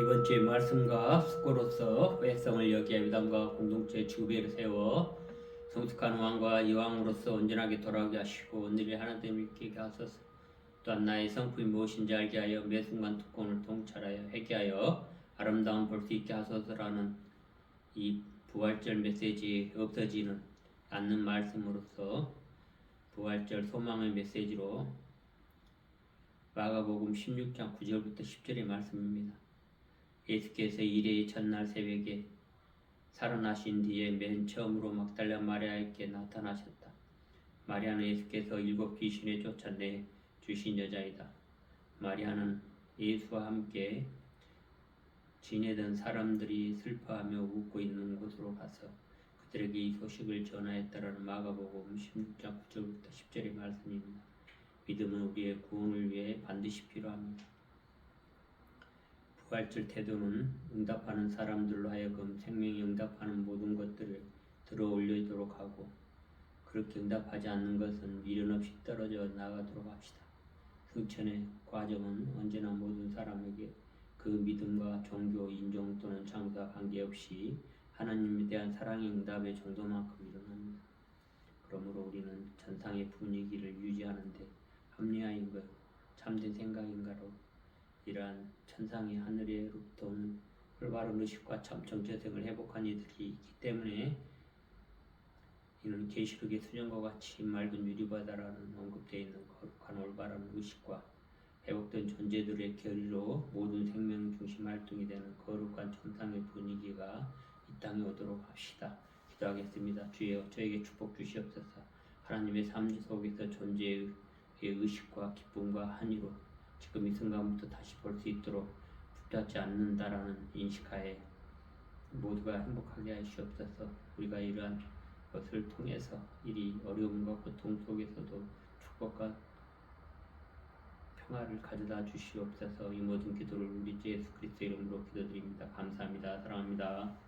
이번 주의 말씀과 숙고로서 회성을 여기에 미담과 공동체 주배를 세워 성숙한 왕과 여왕으로서 온전하게 돌아오게 하시고 오늘의 하나님을 있게 하소서 또한 나의 성품이 무엇인지 알게 하여 매 순간 특권을 통찰하여 회개하여 아름다움 볼수 있게 하소서라는 이 부활절 메시지 없어지는 않는 말씀으로서 부활절 소망의 메시지로 마가복음 16장 9절부터 10절의 말씀입니다. 예수께서 일의 첫날 새벽에 살아나신 뒤에 맨 처음으로 막달라 마리아에게 나타나셨다. 마리아는 예수께서 일곱 귀신에 쫓아내 주신 여자이다. 마리아는 예수와 함께 지내던 사람들이 슬퍼하며 웃고 있는 곳으로 가서 그들에게 이 소식을 전하였다라는 마가복음 16장 9절부터 10절의 말씀입니다. 믿음은 우리의 구원을 위해 반드시 필요합니다. 부활절 태도는 응답하는 사람들로 하여금 생명이 응답하는 모든 것들을 들어 올리도록 하고 그렇게 응답하지 않는 것은 미련 없이 떨어져 나가도록 합시다. 승천의 과정은 언제나 모든 사람에게 그 믿음과 종교, 인종 또는 장사 관계없이 하나님에 대한 사랑의 응답의 정도만큼 일어납니다. 그러므로 우리는 전상의 분위기를 유지하는데 합리화인가 참된 생각인가로 이러한 천상의 하늘에로부터 오는 올바른 의식과 참 정체성을 회복한 이들이 있기 때문에 이는 계시록의 수정과 같이 맑은 유리바다라는 언급되어 있는 거룩한 올바른 의식과 회복된 존재들의 결의로 모든 생명 중심 활동이 되는 거룩한 천상의 분위기가 이 땅에 오도록 합시다. 기도하겠습니다. 주여 저에게 축복 주시옵소서. 하나님의 삶 속에서 존재의 의식과 기쁨과 한의로 지금 이 순간부터 다시 볼 수 있도록 붙잡지 않는다라는 인식하에 모두가 행복하게 하시옵소서. 우리가 이러한 것을 통해서 이리 어려움과 고통 속에서도 축복과 평화를 가져다 주시옵소서. 이 모든 기도를 우리 주 예수 그리스도 이름으로 기도드립니다. 감사합니다. 사랑합니다.